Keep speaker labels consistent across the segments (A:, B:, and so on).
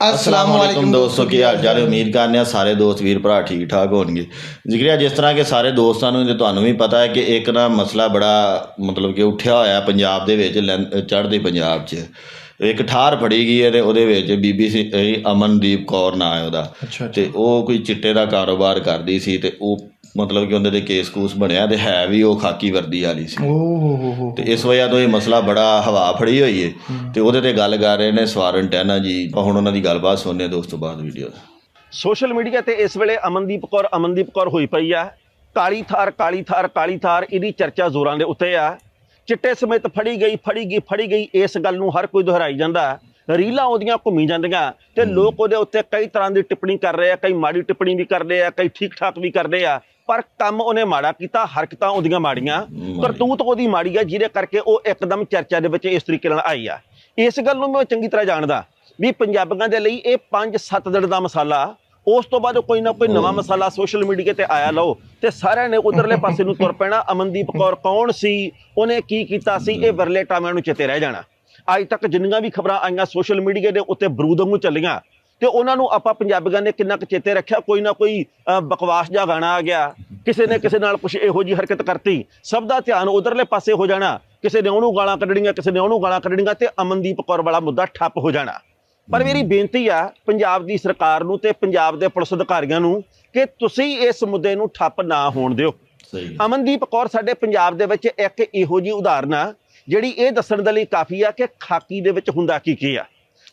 A: ਅਸਲਾਮ ਵਾਲੇਕੁਮ ਦੋਸਤੋ ਕੀ ਹਾਲ ਚਾਲ ਹੈ ਉਮੀਦ ਕਰਨੇ ਆ ਸਾਰੇ ਦੋਸਤ ਵੀਰ ਭਰਾ ਠੀਕ ਠਾਕ ਹੋਣਗੇ ਜ਼ਿਕਰਿਆ ਜਿਸ ਤਰ੍ਹਾਂ ਕਿ ਸਾਰੇ ਦੋਸਤਾਂ ਨੂੰ ਤੇ ਤੁਹਾਨੂੰ ਵੀ ਪਤਾ ਹੈ ਕਿ ਇੱਕ ਨਾ ਮਸਲਾ ਬੜਾ ਮਤਲਬ ਕਿ ਉੱਠਿਆ ਹੋਇਆ ਪੰਜਾਬ ਦੇ ਵਿੱਚ ਚੜ੍ਹਦੇ ਪੰਜਾਬ 'ਚ ਇੱਕ ਠਾਰ ਫੜੀ ਗਈ ਹੈ ਤੇ ਉਹਦੇ ਵਿੱਚ ਬੀਬੀ ਸੀ ਅਮਨਦੀਪ ਕੌਰ ਨਾਂ ਹੈ ਉਹਦਾ ਤੇ ਉਹ ਕੋਈ ਚਿੱਟੇ ਦਾ ਕਾਰੋਬਾਰ ਕਰਦੀ ਸੀ ਤੇ ਉਹ ਮਤਲਬ ਕਿ ਉਹਦੇ ਤੇ ਕੇਸ ਕੂਸ ਬਣਿਆ ਤੇ ਹੈ ਵੀ ਉਹ ਖਾਕੀ ਵਰਦੀ ਵਾਲੀ ਸੀ।
B: ਓ ਹੋ ਹੋ ਹੋ।
A: ਤੇ ਇਸ ਵਜ੍ਹਾ ਤੋਂ ਇਹ ਮਸਲਾ ਬੜਾ ਹਵਾ ਫੜੀ ਹੋਈ ਹੈ। ਤੇ ਉਹਦੇ ਤੇ ਗੱਲ ਕਰ ਰਹੇ ਨੇ ਸਵਾਰਨ ਟੈਨਾ ਜੀ। ਹੁਣ ਉਹਨਾਂ ਦੀ ਗੱਲਬਾਤ ਸੁਣਨੇ ਦੋਸਤੋ ਬਾਅਦ ਵੀਡੀਓ
C: ਸੋਸ਼ਲ ਮੀਡੀਆ ਤੇ ਇਸ ਵੇਲੇ ਅਮਨਦੀਪ ਕੌਰ ਅਮਨਦੀਪ ਕੌਰ ਹੋਈ ਪਈ ਆ। ਕਾਲੀ ਥਾਰ ਕਾਲੀ ਥਾਰ ਕਾਲੀ ਥਾਰ ਇਹਦੀ ਚਰਚਾ ਜ਼ੋਰਾਂ ਦੇ ਉੱਤੇ ਆ। ਚਿੱਟੇ ਸਮੇਤ ਫੜੀ ਗਈ ਫੜੀ ਗਈ ਫੜੀ ਗਈ। ਇਸ ਗੱਲ ਨੂੰ ਹਰ ਕੋਈ ਦੁਹਰਾਈ ਜਾਂਦਾ। ਰੀਲਾਂ ਉਹਦੀਆਂ ਘੁੰਮੀ ਜਾਂਦੀਆਂ ਤੇ ਲੋਕ ਉਹਦੇ ਉੱਤੇ ਕਈ ਤਰ੍ਹਾਂ ਦੀ ਟਿੱਪਣੀ ਕਰ ਰਹੇ ਆ ਕਈ ਮਾੜੀ ਟਿੱਪਣੀ ਵੀ ਕਰਦੇ ਆ ਕਈ ਠੀਕ ਠਾਕ ਵੀ ਕਰਦੇ ਆ। ਪਰ ਕੰਮ ਉਹਨੇ ਮਾੜਾ ਕੀਤਾ ਹਰਕਤਾਂ ਉਹਦੀਆਂ ਮਾੜੀਆਂ ਕਰਤੂਤ ਉਹਦੀ ਮਾੜੀ ਆ ਜਿਹਦੇ ਕਰਕੇ ਉਹ ਇੱਕਦਮ ਚਰਚਾ ਦੇ ਵਿੱਚ ਇਸ ਤਰੀਕੇ ਨਾਲ ਆਈ ਆ। ਇਸ ਗੱਲ ਨੂੰ ਮੈਂ ਚੰਗੀ ਤਰ੍ਹਾਂ ਜਾਣਦਾ ਵੀ ਪੰਜਾਬੀਆਂ ਦੇ ਲਈ ਇਹ 5-7 ਦਿਨ ਦਾ ਮਸਾਲਾ ਉਸ ਤੋਂ ਬਾਅਦ ਕੋਈ ਨਾ ਕੋਈ ਨਵਾਂ ਮਸਾਲਾ ਸੋਸ਼ਲ ਮੀਡੀਆ ਤੇ ਆਇਆ ਲਓ ਤੇ ਸਾਰਿਆਂ ਨੇ ਉਧਰਲੇ ਪਾਸੇ ਨੂੰ ਤੁਰ ਪੈਣਾ। ਅਮਨਦੀਪ ਕੌਰ ਕੌਣ ਸੀ? ਉਹਨੇ ਕੀ ਕੀਤਾ ਸੀ? ਇਹ ਵਰਲੇ ਟਾਮਿਆਂ ਨੂੰ ਚੇਤੇ ਰਹਿ ਜਾਣਾ। ਅੱਜ ਤੱਕ ਜਿੰਨੀਆਂ ਵੀ ਖਬਰਾਂ ਆਈਆਂ ਸੋਸ਼ਲ ਮੀਡੀਆ ਦੇ ਉੱਤੇ ਬਰੂਦ ਵਾਂਗੂ ਚੱਲੀਆਂ ਤੇ ਉਹਨਾਂ ਨੂੰ ਆਪਾਂ ਪੰਜਾਬੀਆਂ ਨੇ ਕਿੰਨਾ ਕੁ ਚੇਤੇ ਰੱਖਿਆ? ਕੋਈ ਨਾ ਕੋਈ ਬਕਵਾਸ ਜਿਹਾ ਗਾਣਾ ਆ ਗਿਆ। ਕਿਸੇ ਨੇ ਕਿਸੇ ਨਾਲ ਕੁਝ ਇਹੋ ਜੀ ਹਰਕਤ ਕਰਤੀ। ਸਭ ਦਾ ਧਿਆਨ ਉਧਰਲੇ ਪਾਸੇ ਹੋ ਜਾਣਾ। ਕਿਸੇ ਨੇ ਉਹਨੂੰ ਗਾਲਾਂ ਕੱਢਣੀਆਂ ਕਿਸੇ ਨੇ ਉਹਨੂੰ ਗਾਲਾਂ ਕੱਢਣੀਆਂ ਤੇ ਅਮਨਦੀਪ ਕੌਰ ਵਾਲਾ ਮੁੱਦਾ ਠੱਪ ਹੋ ਜਾਣਾ। ਪਰ ਮੇਰੀ ਬੇਨਤੀ ਆ ਪੰਜਾਬ ਦੀ ਸਰਕਾਰ ਨੂੰ ਤੇ ਪੰਜਾਬ ਦੇ ਪੁਲਿਸ ਅਧਿਕਾਰੀਆਂ ਨੂੰ ਕਿ ਤੁਸੀਂ ਇਸ ਮੁੱਦੇ ਨੂੰ ਠੱਪ ਨਾ ਹੋਣ ਦਿਓ। ਅਮਨਦੀਪ ਕੌਰ ਸਾਡੇ ਪੰਜਾਬ ਦੇ ਵਿੱਚ ਇੱਕ ਇਹੋ ਜੀ ਉਦਾਹਰਨ ਆ ਜਿਹੜੀ ਇਹ ਦੱਸਣ ਦੇ ਲਈ ਕਾਫੀ ਆ ਕਿ ਖਾਕੀ ਦੇ ਵਿੱਚ ਹੁੰਦਾ ਕੀ ਕੀ ਆ?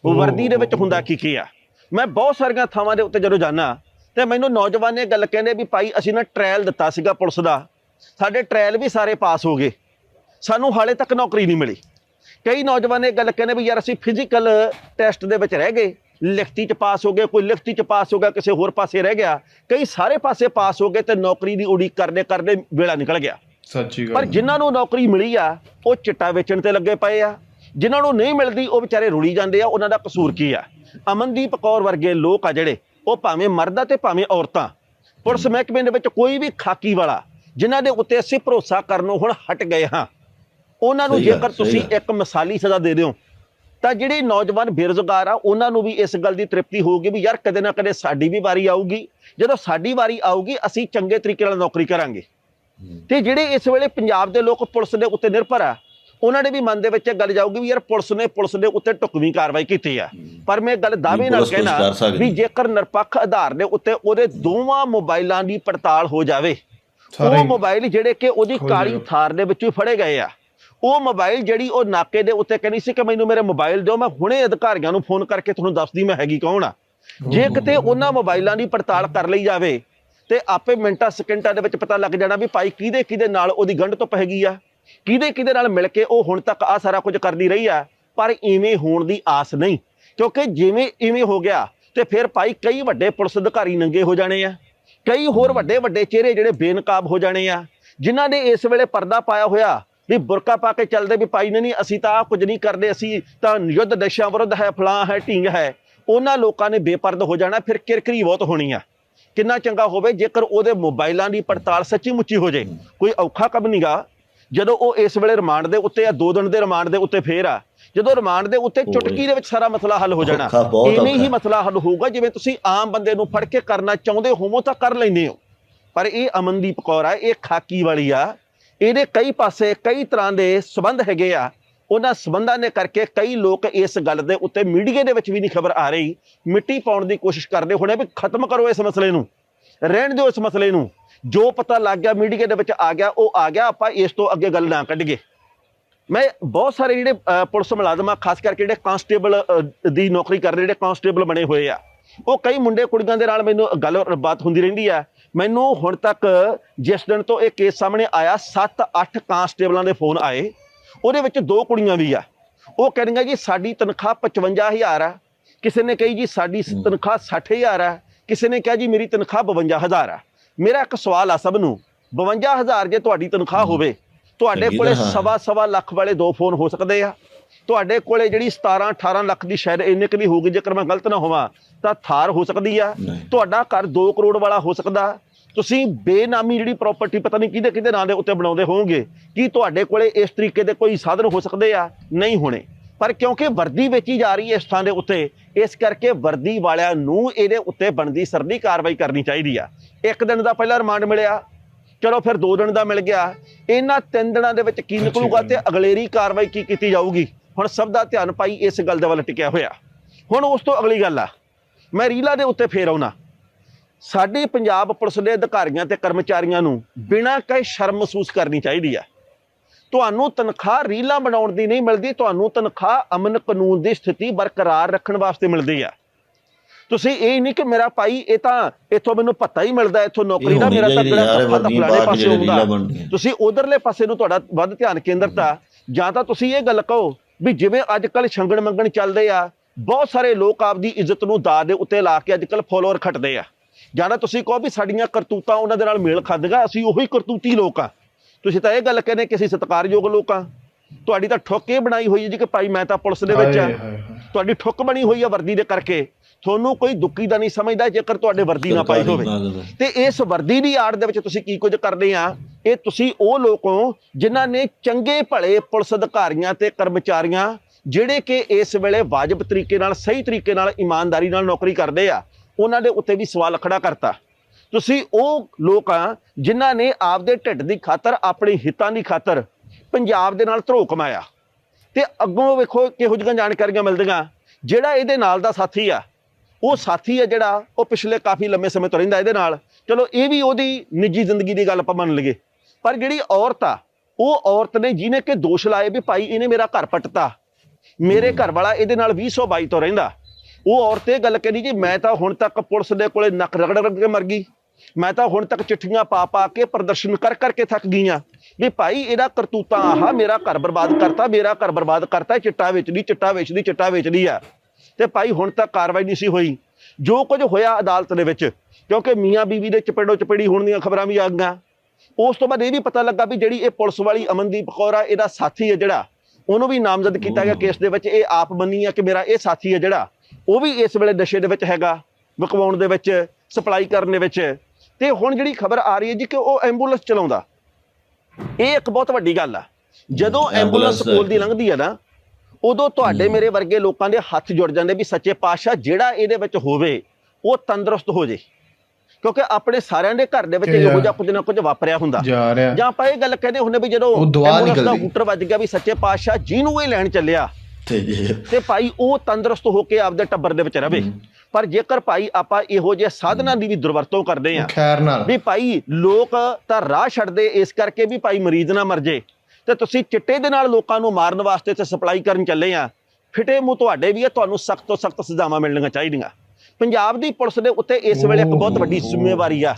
C: ਵਰਦੀ ਦੇ ਵਿੱਚ ਹੁੰਦਾ ਕੀ ਕੀ ਆ? ਮੈਂ ਬਹੁਤ ਸਾਰੀਆਂ ਥਾਵਾਂ ਦੇ ਉੱਤੇ ਜਦੋਂ ਜਾਣਾ ਤੇ ਮੈਨੂੰ ਨੌਜਵਾਨ ਨੇ ਗੱਲ ਕਹਿੰਦੇ ਵੀ ਭਾਈ ਅਸੀਂ ਨਾ ਟ੍ਰਾਇਲ ਦਿੱਤਾ ਸੀਗਾ ਪੁਲਿਸ ਦਾ। ਸਾਡੇ ਟ੍ਰਾਇਲ ਵੀ ਸਾਰੇ ਪਾਸ ਹੋ ਗਏ। ਸਾਨੂੰ ਹਾਲੇ ਤੱਕ ਨੌਕਰੀ ਨਹੀਂ ਮਿਲੀ। ਕਈ ਨੌਜਵਾਨ ਇਹ ਗੱਲ ਕਹਿੰਦੇ ਵੀ ਯਾਰ ਅਸੀਂ ਫਿਜ਼ੀਕਲ ਟੈਸਟ ਦੇ ਵਿੱਚ ਰਹਿ ਗਏ। ਲਿਖਤੀ ਚ ਪਾਸ ਹੋ ਗਏ ਕੋਈ ਲਿਖਤੀ ਚ ਪਾਸ ਹੋ ਗਿਆ ਕਿਸੇ ਹੋਰ ਪਾਸੇ ਰਹਿ ਗਿਆ। ਕਈ ਸਾਰੇ ਪਾਸੇ ਪਾਸ ਹੋ ਗਏ ਤੇ ਨੌਕਰੀ ਦੀ ਉਡੀਕ ਕਰਦੇ ਕਰਦੇ ਵੇਲਾ ਨਿਕਲ ਗਿਆ।
B: ਸੱਚੀ
C: ਪਰ
B: ਗੱਲ
C: ਜਿਨ੍ਹਾਂ ਨੂੰ ਨੌਕਰੀ ਮਿਲੀ ਆ ਉਹ ਚਿੱਟਾ ਵੇਚਣ ਤੇ ਲੱਗੇ ਪਏ ਆ। ਜਿਨ੍ਹਾਂ ਨੂੰ ਨਹੀਂ ਮਿਲਦੀ ਉਹ ਵਿਚਾਰੇ ਰੁਲੀ ਜਾਂਦੇ ਆ ਉਹਨਾਂ ਦਾ ਕਸੂਰ ਕੀ ਆ? ਅਮਨਦੀਪ ਕੌਰ ਵਰਗੇ ਲੋਕ ਆ ਜਿਹੜੇ ਉਹ ਭਾਵੇਂ ਮਰਦ ਤੇ ਭਾਵੇਂ ਔਰਤਾਂ। ਪੁਲਿਸ ਮਹਿਕਮੇ ਦੇ ਵਿੱਚ ਕੋਈ ਵੀ ਖਾਕੀ ਵਾਲਾ ਜਿਨ੍ਹਾਂ ਦੇ ਉੱਤੇ ਅਸੀਂ ਭਰੋਸਾ ਕਰਨੋਂ ਹੁਣ ਹਟ ਗਏ ਹਾਂ ਉਹਨਾਂ ਨੂੰ ਜੇਕਰ ਤੁਸੀਂ। ਇੱਕ ਮਿਸਾਲੀ ਸਜ਼ਾ ਦੇ ਦਿਓ ਤਾਂ ਜਿਹੜੇ ਨੌਜਵਾਨ ਬੇਰੁਜ਼ਗਾਰ ਆ ਉਹਨਾਂ ਨੂੰ ਵੀ ਇਸ ਗੱਲ ਦੀ ਤ੍ਰਿਪਤੀ ਹੋਊਗੀ ਵੀ ਯਾਰ ਕਦੇ ਨਾ ਕਦੇ ਸਾਡੀ ਵੀ ਵਾਰੀ ਆਊਗੀ। ਜਦੋਂ ਸਾਡੀ ਵਾਰੀ ਆਊਗੀ ਅਸੀਂ ਚੰਗੇ ਤਰੀਕੇ ਨਾਲ ਨੌਕਰੀ ਕਰਾਂਗੇ। ਤੇ ਜਿਹੜੇ ਇਸ ਵੇਲੇ ਪੰਜਾਬ ਦੇ ਲੋਕ ਪੁਲਿਸ ਦੇ ਉੱਤੇ ਨਿਰਭਰ ਆ ਉਹਨਾਂ ਦੇ ਵੀ ਮਨ ਦੇ ਵਿੱਚ ਇਹ ਗੱਲ ਜਾਊਗੀ ਵੀ ਯਾਰ ਪੁਲਿਸ ਨੇ ਪੁਲਿਸ ਦੇ ਉੱਤੇ ਢੁਕਵੀਂ ਕਾਰਵਾਈ ਕੀਤੀ ਆ। ਪਰ ਮੈਂ ਗੱਲ ਦਾਅਵੇ ਨਾਲ ਕਹਿਣਾ। ਵੀ ਜੇਕਰ ਨਿਰਪੱਖ ਆਧਾਰ ਦੇ ਉੱਤੇ ਉਹਦੇ ਦੋਵਾਂ ਮੋਬਾਈਲਾਂ ਦੀ ਪੜਤਾਲ ਹੋ ਜਾਵੇ ਉਹ ਮੋਬਾਈਲ ਜਿਹੜੇ ਕਿ ਉਹਦੀ ਕਾਲੀ। ਥਾਰ ਦੇ ਵਿੱਚੋਂ ਹੀ ਫੜੇ ਗਏ ਆ। ਉਹ ਮੋਬਾਈਲ ਜਿਹੜੀ ਉਹ ਨਾਕੇ ਦੇ ਉੱਤੇ ਕਹਿੰਦੀ ਸੀ ਕਿ ਮੈਨੂੰ ਮੇਰੇ ਮੋਬਾਈਲ ਦਿਓ ਮੈਂ ਹੁਣੇ ਅਧਿਕਾਰੀਆਂ ਨੂੰ ਫੋਨ ਕਰਕੇ ਤੁਹਾਨੂੰ ਦੱਸਦੀ ਮੈਂ ਹੈਗੀ ਕੌਣ ਆ। ਜੇ ਕਿਤੇ ਉਹਨਾਂ ਮੋਬਾਈਲਾਂ ਦੀ ਪੜਤਾਲ ਕਰ ਲਈ ਜਾਵੇ ਤੇ ਆਪੇ ਮਿੰਟਾਂ ਸਕਿੰਟਾਂ ਦੇ ਵਿੱਚ ਪਤਾ ਲੱਗ ਜਾਣਾ ਵੀ ਭਾਈ ਕਿਹਦੇ ਕਿਹਦੇ ਨਾਲ ਉਹਦੀ ਗੰਢ ਤੋਂ ਗਈ ਆ। ਕਿਹਦੇ ਕਿਹਦੇ ਨਾਲ ਮਿਲ ਕੇ ਉਹ ਹੁਣ ਤੱਕ ਆ ਸਾਰਾ ਕੁਝ ਕਰਦੀ ਰਹੀ ਆ? ਪਰ ਇਵੇਂ ਹੋਣ ਦੀ ਆਸ ਨਹੀਂ। ਕਿਉਂਕਿ ਜਿਵੇਂ ਇਵੇਂ ਹੋ ਗਿਆ ਤੇ ਫਿਰ ਭਾਈ ਕਈ ਵੱਡੇ ਪੁਲਿਸ ਅਧਿਕਾਰੀ ਨੰਗੇ ਹੋ ਜਾਣੇ ਆ। ਕਈ ਹੋਰ ਵੱਡੇ ਵੱਡੇ ਚਿਹਰੇ ਜਿਹੜੇ ਬੇਨਕਾਬ ਹੋ ਜਾਣੇ ਆ। ਜਿਨ੍ਹਾਂ ਨੇ ਇਸ ਵੇਲੇ ਪਰਦਾ ਪਾਇਆ ਹੋਇਆ ਵੀ ਬੁਰਕਾ ਪਾ ਕੇ ਚੱਲਦੇ ਵੀ ਭਾਈ ਨਹੀਂ ਨਹੀਂ, ਅਸੀਂ ਤਾਂ ਆਹ ਕੁਝ ਨਹੀਂ ਕਰਦੇ, ਅਸੀਂ ਤਾਂ ਯੁੱਧ ਨਸ਼ਿਆਂ ਵਿਰੁੱਧ ਹੈ, ਫਲਾਂ ਹੈ, ਢੀਂਗ ਹੈ। ਉਹਨਾਂ ਲੋਕਾਂ ਨੇ ਬੇਪਰਦ ਹੋ ਜਾਣਾ, ਫਿਰ ਕਿਰਕਰੀ ਬਹੁਤ ਹੋਣੀ ਆ। ਕਿੰਨਾ ਚੰਗਾ ਹੋਵੇ ਜੇਕਰ ਉਹਦੇ ਮੋਬਾਈਲਾਂ ਦੀ ਪੜਤਾਲ ਸੱਚੀ ਮੁੱਚੀ ਹੋ ਜੇ ਕੋਈ ਔਖਾ ਕੰਮ ਨਹੀਂਗਾ ਜਦੋਂ ਉਹ ਇਸ ਵੇਲੇ ਰਿਮਾਂਡ ਦੇ ਉੱਤੇ ਆ ਦੋ ਦਿਨ ਦੇ ਰਿਮਾਂਡ ਦੇ ਉੱਤੇ ਫੇਰ ਆ ਜਦੋਂ ਰਿਮਾਂਡ ਦੇ ਉੱਤੇ ਚੁਟਕੀ ਦੇ ਵਿੱਚ ਸਾਰਾ ਮਸਲਾ ਹੱਲ ਹੋ ਜਾਣਾ। ਇਵੇਂ ਹੀ। ਮਸਲਾ ਹੱਲ ਹੋਊਗਾ ਜਿਵੇਂ ਤੁਸੀਂ ਆਮ ਬੰਦੇ ਨੂੰ ਫੜ ਕੇ ਕਰਨਾ ਚਾਹੁੰਦੇ ਹੋਵੋ ਤਾਂ ਕਰ ਲੈਂਦੇ ਹੋ। ਪਰ ਇਹ ਅਮਨਦੀਪ ਕੌਰ ਆ ਇਹ ਖਾਕੀ ਵਾਲੀ ਆ। ਇਹਦੇ ਕਈ ਪਾਸੇ ਕਈ ਤਰ੍ਹਾਂ ਦੇ ਸਬੰਧ ਹੈਗੇ ਆ। ਉਹਨਾਂ ਸਬੰਧਾਂ ਦੇ ਕਰਕੇ ਕਈ ਲੋਕ ਇਸ ਗੱਲ ਦੇ ਉੱਤੇ ਮੀਡੀਆ ਦੇ ਵਿੱਚ ਵੀ ਨਹੀਂ ਖਬਰ ਆ ਰਹੀ। ਮਿੱਟੀ ਪਾਉਣ ਦੀ ਕੋਸ਼ਿਸ਼ ਕਰਦੇ ਹੋਣੇ ਵੀ ਖਤਮ ਕਰੋ ਇਸ ਮਸਲੇ ਨੂੰ। ਰਹਿਣ ਦਿਓ ਇਸ ਮਸਲੇ ਨੂੰ। ਜੋ ਪਤਾ ਲੱਗ ਗਿਆ ਮੀਡੀਆ ਦੇ ਵਿੱਚ ਆ ਗਿਆ ਉਹ ਆ ਗਿਆ ਆਪਾਂ ਇਸ ਤੋਂ ਅੱਗੇ ਗੱਲ ਨਾ ਕੱਢੀਏ। ਮੈਂ ਬਹੁਤ ਸਾਰੇ ਜਿਹੜੇ ਪੁਲਿਸ ਮੁਲਾਜ਼ਮ ਆ ਖਾਸ ਕਰਕੇ ਜਿਹੜੇ ਕਾਂਸਟੇਬਲ ਦੀ ਨੌਕਰੀ ਕਰ ਰਹੇ ਜਿਹੜੇ ਕਾਂਸਟੇਬਲ ਬਣੇ ਹੋਏ ਆ ਉਹ ਕਈ ਮੁੰਡੇ ਕੁੜੀਆਂ ਦੇ ਨਾਲ ਮੈਨੂੰ ਗੱਲ ਬਾਤ ਹੁੰਦੀ ਰਹਿੰਦੀ ਆ। ਮੈਨੂੰ ਹੁਣ ਤੱਕ ਜਿਸ ਦਿਨ ਤੋਂ ਇਹ ਕੇਸ ਸਾਹਮਣੇ ਆਇਆ 7-8 ਕਾਂਸਟੇਬਲਾਂ ਦੇ ਫੋਨ ਆਏ। ਉਹਦੇ ਵਿੱਚ ਦੋ ਕੁੜੀਆਂ ਵੀ ਆ। ਉਹ ਕਹਿੰਦੀਆਂ ਜੀ ਸਾਡੀ ਤਨਖਾਹ 55000 ਆ। ਕਿਸੇ ਨੇ ਕਹੀ ਜੀ ਸਾਡੀ ਤਨਖਾਹ 60000 ਆ। ਕਿਸੇ ਨੇ ਕਿਹਾ ਜੀ ਮੇਰੀ ਤਨਖਾਹ 52000 ਆ। ਮੇਰਾ ਇੱਕ ਸਵਾਲ ਆ ਸਭ ਨੂੰ 52000 ਜੇ ਤੁਹਾਡੀ ਤਨਖਾਹ ਹੋਵੇ ਤੁਹਾਡੇ ਕੋਲੇ। ਸਵਾ ਸਵਾ ਲੱਖ ਵਾਲੇ ਦੋ ਫੋਨ ਹੋ ਸਕਦੇ ਆ। ਤੁਹਾਡੇ ਕੋਲੇ ਜਿਹੜੀ 17 18 ਲੱਖ ਦੀ ਸ਼ਾਇਦ ਇੰਨੇ ਕੁ ਦੀ ਹੋਊਗੀ ਜੇਕਰ ਮੈਂ ਗਲਤ ਨਾ ਹੋਵਾਂ ਤਾਂ ਥਾਰ ਹੋ ਸਕਦੀ ਆ। ਤੁਹਾਡਾ ਘਰ 2 ਕਰੋੜ ਵਾਲਾ ਹੋ ਸਕਦਾ। ਤੁਸੀਂ ਬੇਨਾਮੀ ਜਿਹੜੀ ਪ੍ਰਾਪਰਟੀ ਪਤਾ ਨਹੀਂ ਕਿਹਦੇ ਕਿਹਦੇ ਨਾਂ ਦੇ ਉੱਤੇ ਬਣਾਉਂਦੇ ਹੋਵੋਗੇ ਕੀ ਤੁਹਾਡੇ ਕੋਲੇ ਇਸ ਤਰੀਕੇ ਦੇ ਕੋਈ ਸਾਧਨ ਹੋ ਸਕਦੇ ਆ? ਨਹੀਂ ਹੋਣੇ। ਪਰ ਕਿਉਂਕਿ ਵਰਦੀ ਵੇਚੀ ਜਾ ਰਹੀ ਹੈ ਇਸ ਥਾਂ ਦੇ ਉੱਤੇ ਇਸ ਕਰਕੇ ਵਰਦੀ ਵਾਲਿਆਂ ਨੂੰ ਇਹਦੇ ਉੱਤੇ ਬਣਦੀ ਸਰਦੀ ਕਾਰਵਾਈ ਕਰਨੀ ਚਾਹੀਦੀ ਆ। ਇੱਕ ਦਿਨ ਦਾ ਪਹਿਲਾ ਰਿਮਾਂਡ ਮਿਲਿਆ। ਚਲੋ ਫਿਰ ਦੋ ਦਿਨ ਦਾ ਮਿਲ ਗਿਆ। ਇਹਨਾਂ ਤਿੰਨ ਦਿਨਾਂ ਦੇ ਵਿੱਚ ਕੀ ਨਿਕਲੂਗਾ ਤੇ ਅਗਲੇਰੀ ਕਾਰਵਾਈ ਕੀ ਕੀਤੀ ਜਾਊਗੀ? ਹੁਣ ਸਭ ਦਾ ਧਿਆਨ ਪਾਈ ਇਸ ਗੱਲ ਦੇ ਵੱਲ ਟਿਕਿਆ ਹੋਇਆ। ਹੁਣ ਉਸ ਤੋਂ ਅਗਲੀ ਗੱਲ ਆ। ਮੈਂ ਰੀਲਾ ਦੇ ਉੱਤੇ ਫੇਰ ਆਉਣਾ। ਸਾਡੀ ਪੰਜਾਬ ਪੁਲਿਸ ਦੇ ਅਧਿਕਾਰੀਆਂ ਤੇ ਕਰਮਚਾਰੀਆਂ ਨੂੰ ਬਿਨਾਂ ਕਹੇ ਸ਼ਰਮ ਮਹਿਸੂਸ ਕਰਨੀ ਚਾਹੀਦੀ ਆ। ਤੁਹਾਨੂੰ ਤਨਖਾਹ ਰੀਲਾਂ ਬਣਾਉਣ ਦੀ ਨਹੀਂ ਮਿਲਦੀ ਤੁਹਾਨੂੰ ਤਨਖਾਹ ਅਮਨ ਕਾਨੂੰਨ ਦੀ ਸਥਿਤੀ ਬਰਕਰਾਰ ਰੱਖਣ ਵਾਸਤੇ ਮਿਲਦੀ ਆ। ਤੁਸੀਂ ਇਹ ਨਹੀਂ ਕਿ ਮੇਰਾ ਭਾਈ ਇਹ ਤਾਂ ਇੱਥੋਂ ਮੈਨੂੰ ਪਤਾ ਹੀ ਮਿਲਦਾ ਇੱਥੋਂ ਨੌਕਰੀ ਦਾ ਮੇਰਾ ਤਾਂ ਫਲਾਣੇ ਪਾਸੇ
A: ਬਣਦੀਆਂ।
C: ਤੁਸੀਂ ਉਧਰਲੇ ਪਾਸੇ ਨੂੰ ਤੁਹਾਡਾ ਵੱਧ ਧਿਆਨ ਕੇਂਦਰਤ ਆ। ਜਾਂ ਤਾਂ ਤੁਸੀਂ ਇਹ ਗੱਲ ਕਹੋ ਵੀ ਜਿਵੇਂ ਅੱਜ ਕੱਲ ਛੰਗਣ ਮੰਗਣ ਚੱਲਦੇ ਆ ਬਹੁਤ ਸਾਰੇ ਲੋਕ ਆਪਦੀ ਇੱਜ਼ਤ ਨੂੰ ਦਾਅ ਦੇ ਉੱਤੇ ਲਾ ਕੇ ਅੱਜ ਕੱਲ ਫੋਲੋਅਰ ਖੱਟਦੇ ਆ। ਜਾਂ ਤਾਂ ਤੁਸੀਂ ਕਹੋ ਵੀ ਸਾਡੀਆਂ ਕਰਤੂਤਾਂ ਉਹਨਾਂ ਦੇ ਨਾਲ ਮੇਲ ਖਾਂਦੀਆਂ ਅਸੀਂ ਉਹੀ ਕਰਤੂਤੀ ਲੋਕ ਆ। ਤੁਸੀਂ ਤਾਂ ਇਹ ਗੱਲ ਕਹਿੰਦੇ ਕਿ ਅਸੀਂ ਸਤਿਕਾਰਯੋਗ ਲੋਕ ਆ। ਤੁਹਾਡੀ ਤਾਂ ਠੁੱਕ ਇਹ ਬਣਾਈ ਹੋਈ ਹੈ ਜੀ ਕਿ ਭਾਈ ਮੈਂ ਤਾਂ ਪੁਲਿਸ ਦੇ ਵਿੱਚ ਆ।
B: ਹਾਏ, ਹਾਏ, ਹਾਏ।
C: ਤੁਹਾਡੀ ਠੁੱਕ ਬਣੀ ਹੋਈ ਆ ਵਰਦੀ ਦੇ ਕਰਕੇ। ਤੁਹਾਨੂੰ ਕੋਈ ਦੁੱਕੀ ਦਾ ਨਹੀਂ ਸਮਝਦਾ ਜੇਕਰ ਤੁਹਾਡੇ ਵਰਦੀ ਨਾ ਪਾਈ ਹੋਵੇ। ਤੇ ਇਸ ਵਰਦੀ ਦੀ ਆੜ ਦੇ ਵਿੱਚ ਤੁਸੀਂ ਕੀ ਕੁਝ ਕਰਦੇ ਆ? ਇਹ ਤੁਸੀਂ ਉਹ ਲੋਕ ਹੋ ਜਿਨ੍ਹਾਂ ਨੇ ਚੰਗੇ ਭਲੇ ਪੁਲਿਸ ਅਧਿਕਾਰੀਆਂ ਤੇ ਕਰਮਚਾਰੀਆਂ ਜਿਹੜੇ ਕਿ ਇਸ ਵੇਲੇ ਵਾਜਬ ਤਰੀਕੇ ਨਾਲ ਸਹੀ ਤਰੀਕੇ ਨਾਲ ਇਮਾਨਦਾਰੀ ਨਾਲ ਨੌਕਰੀ ਕਰਦੇ ਆ ਉਹਨਾਂ ਦੇ ਉੱਤੇ ਵੀ ਸਵਾਲ ਖੜਾ ਕਰਤਾ। ਤੁਸੀਂ ਉਹ ਲੋਕ ਆ ਜਿਨ੍ਹਾਂ ਨੇ ਆਪਦੇ ਢਿੱਡ ਦੀ ਖਾਤਰ ਆਪਣੇ ਹਿੱਤਾਂ ਦੀ ਖਾਤਰ ਪੰਜਾਬ ਦੇ ਨਾਲ ਧਰੋ ਕਮਾਇਆ। ਤੇ ਅੱਗੋਂ ਵੇਖੋ ਕਿਹੋ ਜਿਹੀਆਂ ਜਾਣਕਾਰੀਆਂ ਮਿਲਦੀਆਂ। ਜਿਹੜਾ ਇਹਦੇ ਨਾਲ ਦਾ ਸਾਥੀ ਆ ਉਹ ਸਾਥੀ ਹੈ ਜਿਹੜਾ ਉਹ ਪਿਛਲੇ ਕਾਫੀ ਲੰਮੇ ਸਮੇਂ ਤੋਂ ਰਹਿੰਦਾ ਇਹਦੇ ਨਾਲ। ਚਲੋ ਇਹ ਵੀ ਉਹਦੀ ਨਿੱਜੀ ਜ਼ਿੰਦਗੀ ਦੀ ਗੱਲ ਆਪਾਂ ਮੰਨ ਲਈਏ। ਪਰ ਜਿਹੜੀ ਔਰਤ ਆ ਉਹ ਔਰਤ ਨੇ ਜਿਹਨੇ ਕਿ ਦੋਸ਼ ਲਾਏ ਵੀ ਭਾਈ ਇਹਨੇ ਮੇਰਾ ਘਰ ਪੱਟਤਾ। ਮੇਰੇ ਘਰ ਵਾਲਾ ਇਹਦੇ ਨਾਲ 2022 ਤੋਂ ਰਹਿੰਦਾ। ਉਹ ਔਰਤ ਇਹ ਗੱਲ ਕਹਿੰਦੀ ਜੀ ਮੈਂ ਤਾਂ ਹੁਣ ਤੱਕ ਪੁਲਿਸ ਦੇ ਕੋਲੇ ਨੱਕ ਰਗੜ ਰਗੜ ਕੇ ਮਰ ਗਈ। ਮੈਂ ਤਾਂ ਹੁਣ ਤੱਕ ਚਿੱਠੀਆਂ ਪਾ ਪਾ ਕੇ ਪ੍ਰਦਰਸ਼ਨ ਕਰ ਕਰਕੇ ਥੱਕ ਗਈਆਂ। ਵੀ ਭਾਈ ਇਹਦਾ ਕਰਤੂਤਾਂ ਆਹ ਮੇਰਾ ਘਰ ਬਰਬਾਦ ਕਰਤਾ ਮੇਰਾ ਘਰ ਬਰਬਾਦ ਕਰਤਾ ਚਿੱਟਾ ਵੇਚਦੀ ਚਿੱਟਾ ਵੇਚਦੀ ਚਿੱਟਾ ਵੇਚਦੀ ਆ। ਤੇ ਭਾਈ ਹੁਣ ਤੱਕ ਕਾਰਵਾਈ ਨਹੀਂ ਸੀ ਹੋਈ। ਜੋ ਕੁਝ ਹੋਇਆ ਅਦਾਲਤ ਦੇ ਵਿੱਚ ਕਿਉਂਕਿ ਮੀਆਂ ਬੀਵੀ ਦੇ ਚਪੇੜੋ ਚਪੇੜੀ ਹੋਣ ਦੀਆਂ ਖਬਰਾਂ ਵੀ ਆ ਗਈਆਂ। ਉਸ ਤੋਂ ਬਾਅਦ ਇਹ ਵੀ ਪਤਾ ਲੱਗਾ ਵੀ ਜਿਹੜੀ ਇਹ ਪੁਲਿਸ ਵਾਲੀ ਅਮਨਦੀਪ ਕੌਰ ਆ ਇਹਦਾ ਸਾਥੀ ਹੈ ਜਿਹੜਾ। ਉਹਨੂੰ ਵੀ ਨਾਮਜ਼ਦ ਕੀਤਾ ਗਿਆ ਕੇਸ ਦੇ ਵਿੱਚ ਇਹ ਆਪ ਮੰਨੀ ਆ ਕਿ ਮੇਰਾ ਇਹ ਸਾਥੀ ਹੈ ਜਿਹੜਾ। ਉਹ ਵੀ ਇਸ ਵੇਲੇ ਨਸ਼ੇ ਦੇ ਵਿੱਚ ਹੈਗਾ ਵਿਕਵਾਉਣ ਦੇ ਵਿੱਚ ਸਪਲਾਈ ਕਰਨ ਦੇ ਵਿੱਚ। ਤੇ ਹੁਣ ਜਿਹੜੀ ਖਬਰ ਆ ਰਹੀ ਹੈ ਜੀ ਕਿ ਉਹ ਐਂਬੂਲੈਂਸ ਚਲਾਉਂਦਾ। ਇਹ ਇੱਕ ਬਹੁਤ ਵੱਡੀ ਗੱਲ ਆ। ਜਦੋਂ ਐਂਬੂਲੈਂਸ ਕੋਲ ਦੀ ਲੰਘਦੀ ਹੈ ਨਾ ਉਦੋਂ ਤੁਹਾਡੇ ਮੇਰੇ ਵਰਗੇ ਲੋਕਾਂ ਦੇ ਹੱਥ ਜੁੜ ਜਾਂਦੇ ਵੀ ਸੱਚੇ ਪਾਤਸ਼ਾਹ ਜਿਹੜਾ ਇਹਦੇ ਵਿੱਚ ਹੋਵੇ ਉਹ ਤੰਦਰੁਸਤ ਹੋ ਜੇ। ਕਿਉਂਕਿ ਆਪਣੇ ਸਾਰਿਆਂ ਦੇ ਘਰ ਦੇ ਵਿੱਚ ਇਹੋ ਜਿਹਾ ਕੁਝ ਨਾ ਕੁਝ ਵਾਪਰਿਆ ਹੁੰਦਾ।
B: ਜਾ
C: ਆਪਾਂ ਇਹ ਗੱਲ ਕਹਿੰਦੇ ਹੁੰਦੇ ਵੀ ਜਦੋਂ ਐਂਬੂਲੈਂਸ ਦਾ। ਹੂਟਰ ਵੱਜ ਗਿਆ ਵੀ ਸੱਚੇ ਪਾਤਸ਼ਾਹ ਜਿਹਨੂੰ ਇਹ ਲੈਣ ਚੱਲਿਆ
A: ਤੇ
C: ਭਾਈ ਉਹ ਤੰਦਰੁਸਤ ਹੋ ਕੇ ਆਪਦੇ ਟੱਬਰ ਦੇ ਵਿੱਚ ਰਵੇ। ਪਰ ਜੇਕਰ ਭਾਈ ਆਪਾਂ ਇਹੋ ਜਿਹੇ ਸਾਧਨਾਂ ਦੀ ਵੀ ਦੁਰਵਰਤੋਂ ਕਰਦੇ ਆ
B: ਖੈਰ ਨਾਲ।
C: ਵੀ ਭਾਈ ਲੋਕ ਤਾਂ ਰਾਹ ਛੱਡਦੇ ਇਸ ਕਰਕੇ ਵੀ ਭਾਈ ਮਰੀਜ਼ ਨਾ ਮਰ ਜੇ। ਤੇ ਤੁਸੀਂ ਚਿੱਟੇ ਦੇ ਨਾਲ ਲੋਕਾਂ ਨੂੰ ਮਾਰਨ ਵਾਸਤੇ ਤੇ ਸਪਲਾਈ ਕਰਨ ਚੱਲੇ ਆ ਫਿਟੇ ਮੂੰਹ ਤੁਹਾਡੇ ਵੀ ਆ ਤੁਹਾਨੂੰ ਸਖਤ ਤੋਂ ਸਖਤ ਸਜ਼ਾਵਾਂ ਮਿਲਣੀਆਂ ਚਾਹੀਦੀਆਂ ਪੰਜਾਬ ਦੀ ਪੁਲਿਸ ਦੇ ਉੱਤੇ ਇਸ ਵੇਲੇ ਇੱਕ ਬਹੁਤ ਵੱਡੀ ਜ਼ਿੰਮੇਵਾਰੀ ਆ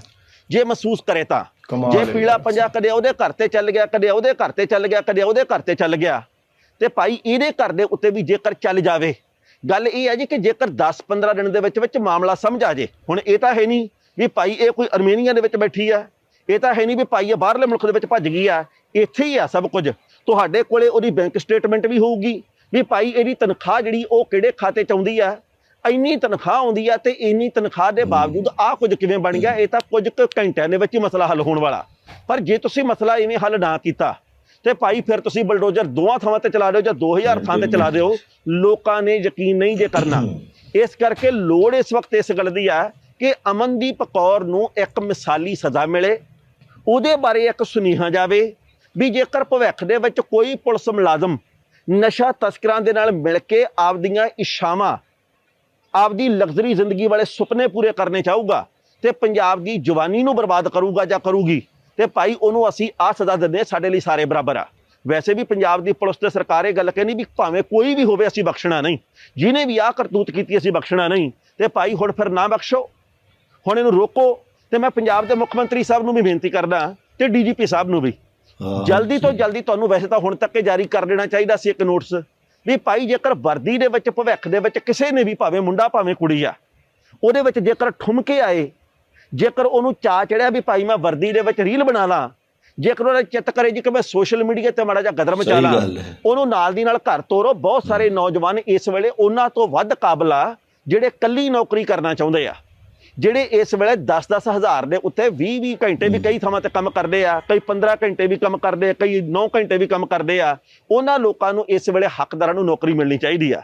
C: ਜੇ ਮਹਿਸੂਸ ਕਰੇ ਤਾਂ ਜੇ ਪੀਲਾ। ਪੰਜਾ ਕਦੇ ਉਹਦੇ ਘਰ ਤੇ ਚੱਲ ਗਿਆ ਕਦੇ ਉਹਦੇ ਘਰ ਤੇ ਚੱਲ ਗਿਆ ਕਦੇ ਉਹਦੇ ਘਰ ਤੇ ਚੱਲ ਗਿਆ ਤੇ ਭਾਈ ਇਹਦੇ ਘਰ ਦੇ ਉੱਤੇ ਵੀ ਜੇਕਰ ਚੱਲ ਜਾਵੇ ਗੱਲ ਇਹ ਹੈ ਜੀ ਕਿ ਜੇਕਰ 10-15 ਦਿਨ ਦੇ ਵਿੱਚ ਵਿੱਚ ਮਾਮਲਾ ਸਮਝ ਆ ਜੇ ਹੁਣ ਇਹ ਤਾਂ ਹੈ ਨਹੀਂ ਵੀ ਭਾਈ ਇਹ ਕੋਈ ਅਰਮੇਨੀਆ ਦੇ ਵਿੱਚ ਬੈਠੀ ਆ ਇਹ ਤਾਂ ਹੈ ਨਹੀਂ ਵੀ ਭਾਈ ਇਹ ਬਾਹਰਲੇ ਮੁਲਕ ਦੇ ਵਿੱਚ ਭੱਜ ਗਈ ਆ, ਇੱਥੇ ਹੀ ਆ ਸਭ ਕੁਝ। ਤੁਹਾਡੇ ਕੋਲੇ ਉਹਦੀ ਬੈਂਕ ਸਟੇਟਮੈਂਟ ਵੀ ਹੋਊਗੀ ਵੀ ਭਾਈ ਇਹਦੀ ਤਨਖਾਹ ਜਿਹੜੀ ਉਹ ਕਿਹੜੇ ਖਾਤੇ ਚ ਆਉਂਦੀ ਆ? ਇੰਨੀ ਤਨਖਾਹ ਆਉਂਦੀ ਆ ਤੇ ਇੰਨੀ ਤਨਖਾਹ ਦੇ ਬਾਵਜੂਦ ਆਹ ਕੁਝ ਕਿਵੇਂ ਬਣ ਗਿਆ? ਇਹ ਤਾਂ ਕੁਝ ਕੁ ਘੰਟਿਆਂ ਦੇ ਵਿੱਚ ਹੀ ਮਸਲਾ ਹੱਲ ਹੋਣ ਵਾਲਾ। ਪਰ ਜੇ ਤੁਸੀਂ ਮਸਲਾ ਇਵੇਂ ਹੱਲ ਨਾ ਕੀਤਾ ਤੇ ਭਾਈ ਫਿਰ ਤੁਸੀਂ ਬਲਡੋਜ਼ਰ ਦੋਹਾਂ ਥਾਵਾਂ ਤੇ ਚਲਾ ਦਿਓ ਜਾਂ 2000 ਥਾਂ ਤੇ ਚਲਾ ਦਿਓ, ਲੋਕਾਂ ਨੇ ਯਕੀਨ ਨਹੀਂ ਜੇ ਕਰਨਾ। ਇਸ ਕਰਕੇ ਲੋੜ ਇਸ ਵਕਤ ਇਸ ਗੱਲ ਦੀ ਆ ਕਿ ਅਮਨਦੀਪ ਕੌਰ ਨੂੰ ਇੱਕ ਮਿਸਾਲੀ ਸਜ਼ਾ ਮਿਲੇ। ਉਹਦੇ ਬਾਰੇ ਇੱਕ ਸੁਨੇਹਾ ਜਾਵੇ ਵੀ ਜੇਕਰ ਭਵਿੱਖ ਦੇ ਵਿੱਚ ਕੋਈ ਪੁਲਿਸ ਮੁਲਾਜ਼ਮ ਨਸ਼ਾ ਤਸਕਰਾਂ ਦੇ ਨਾਲ ਮਿਲ ਕੇ ਆਪਦੀਆਂ ਇਸ਼ਾਵਾਂ ਆਪਦੀ ਲਗਜ਼ਰੀ ਜ਼ਿੰਦਗੀ ਵਾਲੇ ਸੁਪਨੇ ਪੂਰੇ ਕਰਨੇ ਚਾਹੂਗਾ ਤੇ ਪੰਜਾਬ ਦੀ ਜਵਾਨੀ ਨੂੰ ਬਰਬਾਦ ਕਰੂਗਾ ਜਾਂ ਕਰੂਗੀ, ਤੇ ਭਾਈ ਉਹਨੂੰ ਅਸੀਂ ਆ ਸਜ਼ਾ ਦਿੰਦੇ ਸਾਡੇ ਲਈ ਸਾਰੇ ਬਰਾਬਰ ਆ। ਵੈਸੇ ਵੀ ਪੰਜਾਬ ਦੀ ਪੁਲਿਸ ਤੇ ਸਰਕਾਰ ਇਹ ਗੱਲ ਕਹਿੰਦੀ ਵੀ ਭਾਵੇਂ ਕੋਈ ਵੀ ਹੋਵੇ ਅਸੀਂ ਬਖਸ਼ਣਾ ਨਹੀਂ, ਜਿਹਨੇ ਵੀ ਆਹ ਕਰਤੂਤ ਕੀਤੀ ਅਸੀਂ ਬਖਸ਼ਣਾ ਨਹੀਂ, ਤੇ ਭਾਈ ਹੁਣ ਫਿਰ ਨਾ ਬਖਸ਼ੋ, ਹੁਣ ਇਹਨੂੰ ਰੋਕੋ ਤੇ ਮੈਂ ਪੰਜਾਬ ਦੇ ਮੁੱਖ ਮੰਤਰੀ ਸਾਹਿਬ ਨੂੰ ਵੀ ਬੇਨਤੀ ਕਰਦਾ ਤੇ ਡੀਜੀਪੀ ਸਾਹਿਬ ਨੂੰ ਵੀ। ਜਲਦੀ ਤੋਂ ਜਲਦੀ ਤੁਹਾਨੂੰ ਵੈਸੇ ਤਾਂ ਹੁਣ ਤੱਕ ਜਾਰੀ ਕਰ ਦੇਣਾ ਚਾਹੀਦਾ ਸੀ ਇੱਕ ਨੋਟਿਸ ਵੀ ਭਾਈ ਜੇਕਰ ਵਰਦੀ ਦੇ ਵਿੱਚ ਭਵਿੱਖ ਦੇ ਵਿੱਚ ਕਿਸੇ ਨੇ ਵੀ ਭਾਵੇਂ ਮੁੰਡਾ ਭਾਵੇਂ ਕੁੜੀ ਆ ਉਹਦੇ ਵਿੱਚ ਜੇਕਰ ਠੁਮਕੇ ਆਏ ਜੇਕਰ ਉਹਨੂੰ ਚਾ ਚੜਿਆ ਵੀ ਭਾਈ ਮੈਂ ਵਰਦੀ ਦੇ ਵਿੱਚ ਰੀਲ ਬਣਾ ਲਾਂ ਜੇਕਰ ਉਹਦਾ ਚਿੱਤ ਕਰੇ ਜੀ ਕਿ ਮੈਂ ਸੋਸ਼ਲ ਮੀਡੀਆ ਤੇ ਮਾੜਾ ਜਿਹਾ ਗਦਰ ਮਚਾ ਲਾਂ। ਉਹਨੂੰ ਨਾਲ ਦੀ ਨਾਲ ਘਰ ਤੋਰੋ ਬਹੁਤ ਸਾਰੇ ਨੌਜਵਾਨ ਇਸ ਵੇਲੇ ਉਹਨਾਂ ਤੋਂ ਵੱਧ ਕਾਬਲ ਆ ਜਿਹੜੇ ਕੱਲੀ ਨੌਕਰੀ ਕਰਨਾ ਚਾਹੁੰਦੇ ਆ ਜਿਹੜੇ ਇਸ ਵੇਲੇ 10-10 ਹਜ਼ਾਰ ਦੇ ਉੱਤੇ 20-20 ਘੰਟੇ ਵੀ ਕਈ ਥਾਵਾਂ ਤੇ ਕੰਮ ਕਰਦੇ ਆ ਕਈ 15 ਘੰਟੇ ਵੀ ਕੰਮ ਕਰਦੇ ਆ ਕਈ 9 ਘੰਟੇ ਵੀ ਕੰਮ ਕਰਦੇ ਆ ਉਹਨਾਂ ਲੋਕਾਂ ਨੂੰ ਇਸ ਵੇਲੇ ਹੱਕਦਾਰਾਂ ਨੂੰ ਨੌਕਰੀ ਮਿਲਣੀ ਚਾਹੀਦੀ ਆ।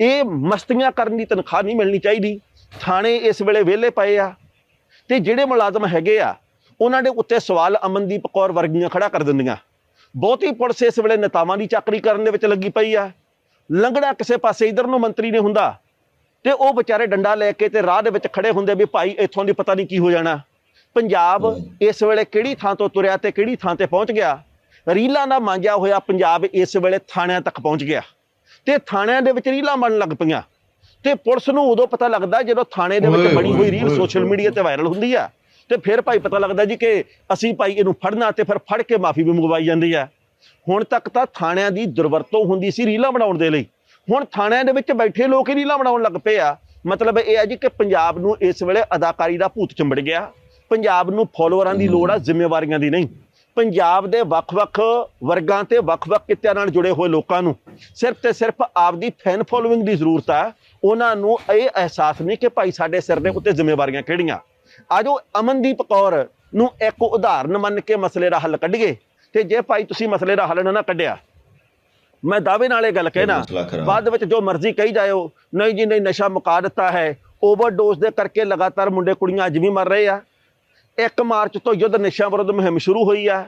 C: ਇਹ ਮਸਤੀਆਂ ਕਰਨ ਦੀ ਤਨਖਾਹ ਨਹੀਂ ਮਿਲਣੀ ਚਾਹੀਦੀ। ਥਾਣੇ ਇਸ ਵੇਲੇ ਵਿਹਲੇ ਪਏ ਆ। ਤੇ ਜਿਹੜੇ ਮੁਲਾਜ਼ਮ ਹੈਗੇ ਆ ਉਹਨਾਂ ਦੇ ਉੱਤੇ ਸਵਾਲ ਅਮਨਦੀਪ ਕੌਰ ਵਰਗੀਆਂ ਖੜਾ ਕਰ ਦਿੰਦੀਆਂ। ਬਹੁਤੀ ਪੁਲਿਸ ਇਸ ਵੇਲੇ ਨੇਤਾਵਾਂ ਦੀ ਚਾਕਰੀ ਕਰਨ ਦੇ ਵਿੱਚ ਲੱਗੀ ਪਈ ਆ। ਲੰਗੜਾ ਕਿਸੇ ਪਾਸੇ ਇਧਰ ਨੂੰ ਮੰਤਰੀ ਨੇ ਹੁੰਦਾ। ਤੇ ਉਹ ਵਿਚਾਰੇ ਡੰਡਾ ਲੈ ਕੇ ਤੇ ਰਾਹ ਦੇ ਵਿੱਚ ਖੜੇ ਹੁੰਦੇ ਵੀ ਭਾਈ ਇੱਥੋਂ ਦੀ ਪਤਾ ਨਹੀਂ ਕੀ ਹੋ ਜਾਣਾ। ਪੰਜਾਬ ਇਸ ਵੇਲੇ ਕਿਹੜੀ ਥਾਂ ਤੋਂ ਤੁਰਿਆ ਤੇ ਕਿਹੜੀ ਥਾਂ ਤੇ ਪਹੁੰਚ ਗਿਆ? ਰੀਲਾਂ ਦਾ ਮਾਂਜਿਆ ਹੋਇਆ ਪੰਜਾਬ ਇਸ ਵੇਲੇ ਥਾਣਿਆਂ ਤੱਕ ਪਹੁੰਚ ਗਿਆ। ਤੇ ਥਾਣਿਆਂ ਦੇ ਵਿੱਚ ਰੀਲਾਂ ਬਣਨ ਲੱਗ ਪਈਆਂ। ਤੇ ਪੁਲਿਸ ਨੂੰ ਉਦੋਂ ਪਤਾ ਲੱਗਦਾ ਜਦੋਂ ਥਾਣੇ ਦੇ ਵਿੱਚ ਬਣੀ ਹੋਈ ਰੀਲ ਸੋਸ਼ਲ। ਮੀਡੀਆ ਤੇ ਵਾਇਰਲ ਹੁੰਦੀ ਆ। ਤੇ ਫਿਰ ਭਾਈ ਪਤਾ ਲੱਗਦਾ ਜੀ ਕਿ ਅਸੀਂ ਭਾਈ ਇਹਨੂੰ ਫੜਨਾ ਤੇ ਫਿਰ ਫੜ ਕੇ ਮਾਫੀ ਵੀ ਮੰਗਵਾਈ ਜਾਂਦੀ ਆ। ਹੁਣ ਤੱਕ ਤਾਂ ਥਾਣਿਆਂ ਦੀ ਦੁਰਵਰਤੋਂ ਹੁੰਦੀ ਸੀ ਰੀਲਾਂ ਬਣਾਉਣ ਦੇ ਲਈ। ਹੁਣ ਥਾਣਿਆਂ ਦੇ ਵਿੱਚ ਬੈਠੇ ਲੋਕ ਹੀ ਰੀਲਾਂ ਬਣਾਉਣ ਲੱਗ ਪਏ ਆ। ਮਤਲਬ ਇਹ ਹੈ ਜੀ ਕਿ ਪੰਜਾਬ ਨੂੰ ਇਸ ਵੇਲੇ ਅਦਾਕਾਰੀ ਦਾ ਭੂਤ ਚੰਬੜ ਗਿਆ। ਪੰਜਾਬ ਨੂੰ ਫਾਲੋਅਰਾਂ ਦੀ ਲੋੜ ਆ ਜ਼ਿੰਮੇਵਾਰੀਆਂ ਦੀ ਨਹੀਂ। ਪੰਜਾਬ ਦੇ ਵੱਖ-ਵੱਖ ਵਰਗਾਂ ਤੇ ਵੱਖ-ਵੱਖ ਕਿੱਤਿਆਂ ਨਾਲ ਜੁੜੇ ਹੋਏ ਲੋਕਾਂ ਨੂੰ ਸਿਰਫ ਤੇ ਸਿਰਫ ਆਪਦੀ ਫੈਨ ਫੋਲੋਇੰਗ ਦੀ ਜ਼ਰੂਰਤ ਆ। ਉਹਨਾਂ ਨੂੰ ਇਹ ਅਹਿਸਾਸ ਨਹੀਂ ਕਿ ਭਾਈ ਸਾਡੇ ਸਿਰ ਦੇ ਉੱਤੇ ਜ਼ਿੰਮੇਵਾਰੀਆਂ ਕਿਹੜੀਆਂ। ਆਜੋ ਅਮਨਦੀਪ ਕੌਰ ਨੂੰ ਇੱਕ ਉਦਾਹਰਨ ਮੰਨ ਕੇ ਮਸਲੇ ਦਾ ਹੱਲ ਕੱਢੀਏ। ਤੇ ਜੇ ਭਾਈ ਤੁਸੀਂ ਮਸਲੇ ਦਾ ਹੱਲ ਨਾ ਕੱਢਿਆ ਮੈਂ ਦਾਅਵੇ ਨਾਲ ਇਹ ਗੱਲ ਕਹਿਣਾ। ਬਾਅਦ ਵਿੱਚ ਜੋ ਮਰਜ਼ੀ ਕਹੀ ਜਾਇਓ ਨਹੀਂ ਜੀ ਨਹੀਂ ਨਸ਼ਾ ਮੁਕਾ ਦਿੱਤਾ ਹੈ। ਓਵਰਡੋਜ਼ ਦੇ ਕਰਕੇ ਲਗਾਤਾਰ ਮੁੰਡੇ ਕੁੜੀਆਂ ਅੱਜ ਵੀ ਮਰ ਰਹੇ ਆ। 1 ਮਾਰਚ ਤੋਂ ਯੁੱਧ ਨਸ਼ਾ ਵਿਰੁੱਧ ਮੁਹਿੰਮ ਸ਼ੁਰੂ ਹੋਈ ਆ।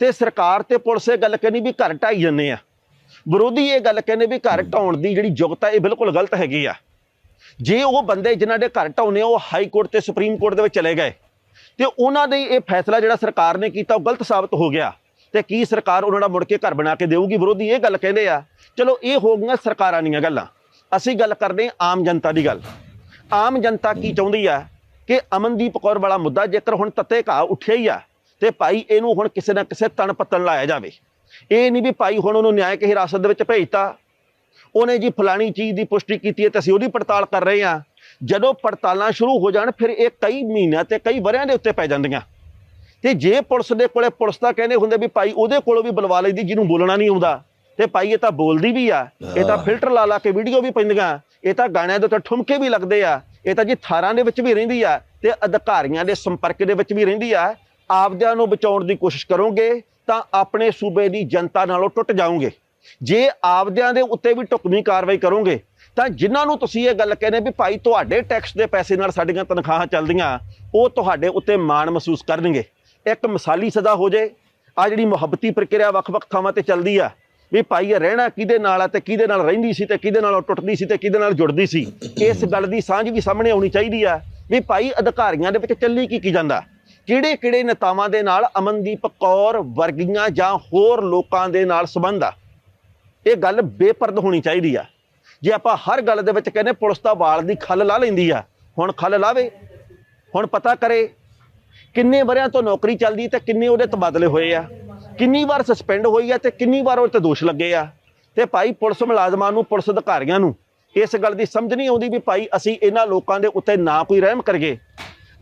C: ਤੇ ਸਰਕਾਰ ਤੇ ਪੁਲਿਸ ਇਹ ਗੱਲ ਕਹਿੰਦੀ ਵੀ ਘਰ ਢਾਈ ਜੰਨੇ ਆ। ਵਿਰੋਧੀ ਇਹ ਗੱਲ ਕਹਿੰਦੇ ਵੀ ਘਰ ਢਾਉਣ ਦੀ ਜਿਹੜੀ ਯੁਗਤਾ ਇਹ ਬਿਲਕੁਲ ਗਲਤ ਹੈਗੀ ਆ। ਜੇ ਉਹ ਬੰਦੇ ਜਿਨ੍ਹਾਂ ਦੇ ਘਰ ਢਾਉਣੇ ਉਹ ਹਾਈ ਕੋਰਟ ਤੇ ਸੁਪਰੀਮ ਕੋਰਟ ਦੇ ਵਿੱਚ ਚਲੇ ਗਏ। ਤੇ ਉਹਨਾਂ ਦੇ ਇਹ ਫੈਸਲਾ ਜਿਹੜਾ ਸਰਕਾਰ ਨੇ ਕੀਤਾ ਉਹ ਗਲਤ ਸਾਬਤ ਹੋ ਗਿਆ। ਤੇ ਕੀ ਸਰਕਾਰ ਉਹਨਾਂ ਦਾ ਮੁੜ ਕੇ ਘਰ ਬਣਾ ਕੇ ਦੇਊਗੀ? ਵਿਰੋਧੀ ਇਹ ਗੱਲ ਕਹਿੰਦੇ ਆ, ਚਲੋ ਇਹ ਹੋ ਗਈਆਂ ਸਰਕਾਰਾਂ ਦੀਆਂ ਗੱਲਾਂ। ਅਸੀਂ ਗੱਲ ਕਰਦੇ ਆਮ ਜਨਤਾ ਦੀ ਗੱਲ। ਆਮ ਜਨਤਾ ਕੀ ਚਾਹੁੰਦੀ ਆ? ਕਿ ਅਮਨਦੀਪ ਕੌਰ ਵਾਲਾ ਮੁੱਦਾ ਜੇਕਰ ਹੁਣ ਤੱਤੇ ਘਾ ਉੱਠਿਆ ਹੀ ਆ, ਤੇ ਭਾਈ ਇਹਨੂੰ ਹੁਣ ਕਿਸੇ ਨਾ ਕਿਸੇ ਤਣ ਪੱਤਣ ਲਾਇਆ ਜਾਵੇ। ਇਹ ਨਹੀਂ ਵੀ ਭਾਈ ਹੁਣ ਉਹਨੂੰ ਨਿਆਇਕ ਹਿਰਾਸਤ ਦੇ ਵਿੱਚ ਭੇਜਤਾ। ਉਹਨੇ ਜੀ ਫਲਾਣੀ ਚੀਜ਼ ਦੀ ਪੁਸ਼ਟੀ ਕੀਤੀ ਹੈ ਤੇ ਅਸੀਂ ਉਹਦੀ ਪੜਤਾਲ ਕਰ ਰਹੇ ਹਾਂ। ਜਦੋਂ ਪੜਤਾਲਾਂ ਸ਼ੁਰੂ ਹੋ ਜਾਣ, ਫਿਰ ਇਹ ਕਈ ਮਹੀਨਿਆਂ ਤੇ ਕਈ ਵਰਿਆਂ ਦੇ ਉੱਤੇ ਪੈ ਜਾਂਦੀਆਂ। ਤੇ ਜੇ ਪੁਲਿਸ ਦੇ ਕੋਲੇ ਪੁਲਿਸ ਤਾਂ ਕਹਿੰਦੇ ਹੁੰਦੇ ਵੀ ਭਾਈ ਉਹਦੇ ਕੋਲੋਂ ਵੀ ਬੁਲਵਾ ਲਈਦੀ ਜਿਹਨੂੰ ਬੋਲਣਾ ਨਹੀਂ ਆਉਂਦਾ। ਤੇ ਭਾਈ ਇਹ ਤਾਂ ਬੋਲਦੀ ਵੀ ਆ ਇਹ ਤਾਂ। ਫਿਲਟਰ ਲਾ ਲਾ ਕੇ ਵੀਡੀਓ ਵੀ ਪੈਂਦੀਆਂ ਇਹ ਤਾਂ ਗਾਣਿਆਂ ਦੇ ਉੱਤੇ ਠੁਮਕੇ ਵੀ ਲੱਗਦੇ ਆ ਇਹ ਤਾਂ ਜੀ ਥਾਰਾਂ ਦੇ ਵਿੱਚ ਵੀ ਰਹਿੰਦੀ ਆ ਤੇ ਅਧਿਕਾਰੀਆਂ ਦੇ ਸੰਪਰਕ ਦੇ ਵਿੱਚ ਵੀ ਰਹਿੰਦੀ ਆ। ਆਪਦਿਆਂ ਨੂੰ ਬਚਾਉਣ ਦੀ ਕੋਸ਼ਿਸ਼ ਕਰੋਗੇ ਤਾਂ ਆਪਣੇ ਸੂਬੇ ਦੀ ਜਨਤਾ ਨਾਲੋਂ ਟੁੱਟ ਜਾਓਗੇ। ਜੇ ਆਪਦਿਆਂ ਦੇ ਉੱਤੇ ਵੀ ਢੁਕਵੀਂ ਕਾਰਵਾਈ ਕਰੋਗੇ ਤਾਂ ਜਿਨ੍ਹਾਂ ਨੂੰ ਤੁਸੀਂ ਇਹ ਗੱਲ ਕਹਿੰਦੇ ਵੀ ਭਾਈ ਤੁਹਾਡੇ ਟੈਕਸ ਦੇ ਪੈਸੇ ਨਾਲ ਸਾਡੀਆਂ ਤਨਖਾਹਾਂ ਚੱਲਦੀਆਂ ਉਹ ਤੁਹਾਡੇ ਉੱਤੇ ਮਾਣ ਮਹਿਸੂਸ ਕਰਨਗੇ। ਇੱਕ ਮਿਸਾਲੀ ਸਜ਼ਾ ਹੋ ਜੇ ਆ ਜਿਹੜੀ ਮੁਹੱਬਤੀ ਪ੍ਰਕਿਰਿਆ ਵੱਖ-ਵੱਖ ਥਾਵਾਂ ਤੇ ਚੱਲਦੀ ਆ, ਵੀ ਭਾਈ ਇਹ ਰਹਿਣਾ ਕਿਹਦੇ ਨਾਲ ਆ ਤੇ ਕਿਹਦੇ ਨਾਲ ਰਹਿੰਦੀ ਸੀ ਤੇ ਕਿਹਦੇ ਨਾਲ ਟੁੱਟਦੀ ਸੀ ਤੇ ਕਿਹਦੇ ਨਾਲ ਜੁੜਦੀ ਸੀ, ਇਸ ਗੱਲ ਦੀ ਸਾਂਝ ਵੀ ਸਾਹਮਣੇ ਆਉਣੀ ਚਾਹੀਦੀ ਆ, ਵੀ ਭਾਈ ਅਧਿਕਾਰੀਆਂ ਦੇ ਵਿੱਚ ਚੱਲੀ ਕੀ ਕੀ ਜਾਂਦਾ। ਕਿਹੜੇ ਕਿਹੜੇ ਨੇਤਾਵਾਂ ਦੇ ਨਾਲ ਅਮਨਦੀਪ ਕੌਰ ਵਰਗੀਆਂ ਜਾਂ ਹੋਰ ਲੋਕਾਂ ਦੇ ਨਾਲ ਸੰਬੰਧ ਆ। ਇਹ ਗੱਲ ਬੇਪਰਦ ਹੋਣੀ ਚਾਹੀਦੀ ਆ। ਜੇ ਆਪਾਂ ਹਰ ਗੱਲ ਦੇ ਵਿੱਚ ਕਹਿੰਦੇ ਪੁਲਿਸ ਤਾਂ ਵਾਲ ਦੀ ਖੱਲ ਲਾ ਲੈਂਦੀ ਆ, ਹੁਣ ਖੱਲ ਲਾਵੇ, ਹੁਣ ਪਤਾ ਕਰੇ ਕਿੰਨੇ ਵਰਿਆਂ ਤੋਂ ਨੌਕਰੀ ਚੱਲਦੀ ਤੇ ਕਿੰਨੇ ਉਹਦੇ ਤਬਾਦਲੇ ਹੋਏ ਆ? ਕਿੰਨੀ ਵਾਰ ਸਸਪੈਂਡ ਹੋਈ ਆ ਤੇ ਕਿੰਨੀ ਵਾਰ ਉਹਦੇ ਤੇ ਦੋਸ਼ ਲੱਗੇ ਆ? ਤੇ ਭਾਈ ਪੁਲਿਸ ਮੁਲਾਜ਼ਮਾਂ ਨੂੰ, ਪੁਲਿਸ ਅਧਿਕਾਰੀਆਂ ਨੂੰ ਇਸ ਗੱਲ ਦੀ ਸਮਝ ਨਹੀਂ ਆਉਂਦੀ ਵੀ ਭਾਈ ਅਸੀਂ ਇਹਨਾਂ ਲੋਕਾਂ ਦੇ ਉੱਤੇ ਨਾ ਕੋਈ ਰਹਿਮ ਕਰੀਏ।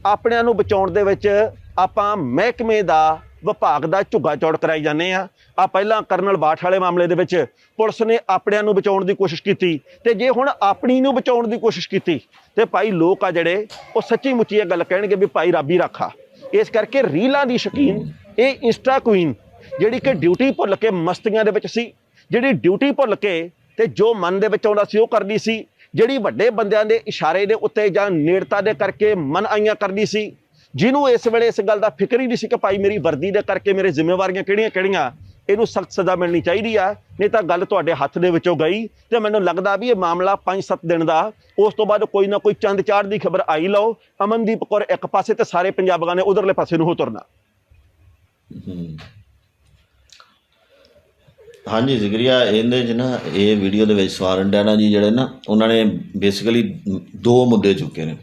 C: ਆਪਣਿਆਂ ਨੂੰ ਬਚਾਉਣ ਦੇ ਵਿੱਚ ਆਪਾਂ ਮਹਿਕਮੇ ਦਾ, ਵਿਭਾਗ ਦਾ ਝੁੱਗਾ ਚੌੜ ਕਰਾਈ ਜਾਂਦੇ ਆ। ਆ ਪਹਿਲਾਂ ਕਰਨਲ ਬਾਠ ਵਾਲੇ ਮਾਮਲੇ ਦੇ ਵਿੱਚ ਪੁਲਿਸ ਨੇ ਆਪਣਿਆਂ ਨੂੰ ਬਚਾਉਣ ਦੀ ਕੋਸ਼ਿਸ਼ ਕੀਤੀ ਤੇ ਜੇ ਹੁਣ ਆਪਣੀ ਨੂੰ ਬਚਾਉਣ ਦੀ ਕੋਸ਼ਿਸ਼ ਕੀਤੀ ਤੇ ਭਾਈ ਲੋਕ ਆ ਜਿਹੜੇ, ਉਹ ਸੱਚੀ ਮੁੱਚੀ ਇਹ ਗੱਲ ਕਹਿਣਗੇ ਵੀ ਭਾਈ ਰੱਬ ਹੀ ਰੱਖਾ। ਇਸ ਕਰਕੇ ਰੀਲਾਂ ਦੀ ਸ਼ਕੀਨ, ਇਹ ਇੰਸਟਾ ਕੁਈਨ, ਜਿਹੜੀ ਕਿ ਡਿਊਟੀ ਭੁੱਲ ਕੇ ਮਸਤੀਆਂ ਦੇ ਵਿੱਚ ਸੀ, ਜਿਹੜੀ ਡਿਊਟੀ ਭੁੱਲ ਕੇ ਤੇ ਜੋ ਮਨ ਦੇ ਵਿੱਚ ਆਉਂਦਾ ਸੀ ਉਹ ਕਰਦੀ ਸੀ, ਜਿਹੜੀ ਵੱਡੇ ਬੰਦਿਆਂ ਦੇ ਇਸ਼ਾਰੇ ਦੇ ਉੱਤੇ ਜਾਂ ਨੇੜਤਾ ਦੇ ਕਰਕੇ ਮਨ ਆਈਆਂ ਕਰਦੀ ਸੀ, ਜਿਹਨੂੰ ਇਸ ਵੇਲੇ ਇਸ ਗੱਲ ਦਾ ਫਿਕਰ ਹੀ ਨਹੀਂ ਸੀ ਕਿ ਭਾਈ ਮੇਰੀ ਵਰਦੀ ਦੇ ਕਰਕੇ ਮੇਰੇ ਜ਼ਿੰਮੇਵਾਰੀਆਂ ਕਿਹੜੀਆਂ ਕਿਹੜੀਆਂ ਇਹਨੂੰ ਸਖਤ ਸਜ਼ਾ ਮਿਲਣੀ ਚਾਹੀਦੀ ਆ, ਨਹੀਂ ਤਾਂ ਗੱਲ ਤੁਹਾਡੇ ਹੱਥ ਦੇ ਵਿੱਚੋਂ ਗਈ ਤੇ ਮੈਨੂੰ ਲੱਗਦਾ ਵੀ ਇਹ ਮਾਮਲਾ 5-7 ਦਿਨ ਦਾ, ਉਸ ਤੋਂ ਬਾਅਦ ਕੋਈ ਨਾ ਕੋਈ ਚੰਦ ਚਾੜ ਦੀ ਖਬਰ ਆਈ ਲਓ, ਅਮਨਦੀਪ ਕੌਰ ਇੱਕ ਪਾਸੇ ਤੇ ਸਾਰੇ ਪੰਜਾਬੀਆਂ ਨੇ ਉਧਰਲੇ ਪਾਸੇ ਨੂੰ ਹੋ ਤੁਰਨਾ।
A: ਹਾਂਜੀ ਜ਼ਿਕਰੀਆ ਇਹਦੇ 'ਚ ਨਾ, ਇਹ ਵੀਡੀਓ ਦੇ ਵਿੱਚ ਸਵਾਰਨ ਡੈਨਾ ਜੀ ਜਿਹੜੇ ਨਾ, ਉਹਨਾਂ ਨੇ ਬੇਸਿਕਲੀ ਦੋ ਮੁੱਦੇ ਚੁੱਕੇ ਨੇ।